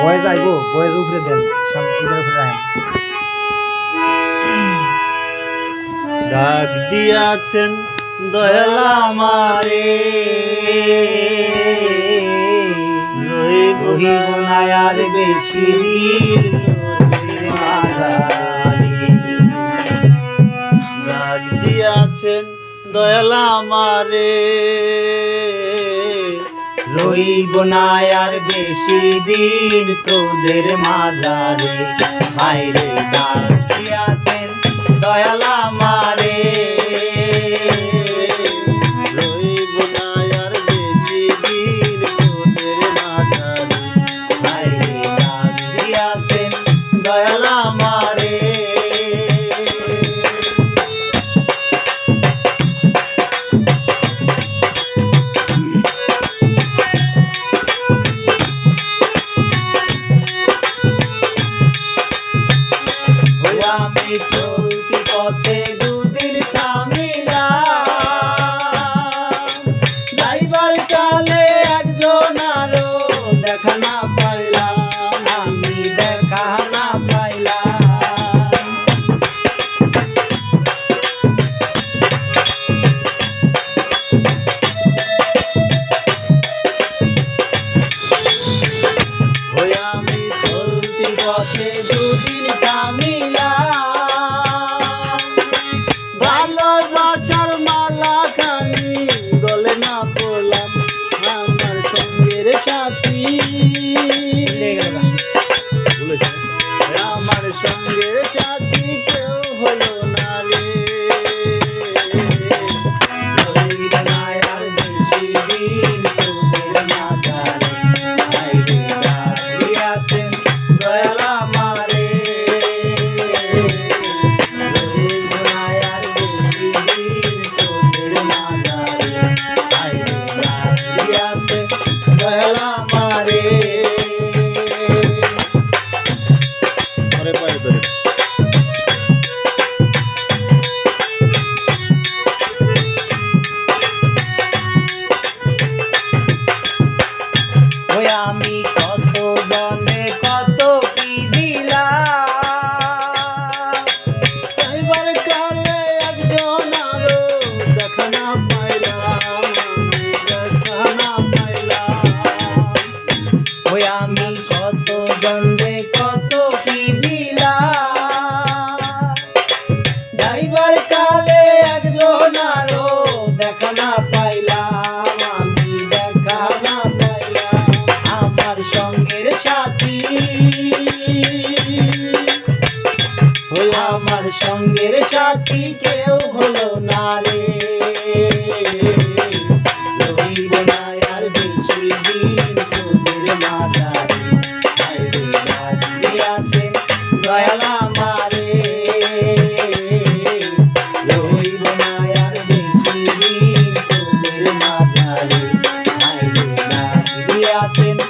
Boys আইবো boys উপরে দেন, সামনে এদের উপরে রাখেন ডাক দিয়াছেন দয়ালা মারে রহিব না আর বেশি দিন দিয়াছেন দয়ালা মারে লইব না আর বেশি দিন তোদের মাঝারে। বাইরে ডাকিয়াছেন দয়ালা মারে যাইবার কালে একজন আরও। দেখা না পাইলাম আমি দেখা না পাইলাম। আমি চলতি পথে Salama. ওই আমি কত জন্মে কত কি ভিলা যাইবার কালে একজন আরও দেখা না পাইলাম, আমি দেখা না পাইলাম আমার সঙ্গের সাথী। আমার সঙ্গের সাথী কেউ হলো না রে। Hallelujah. Hallelujah. We are sinners.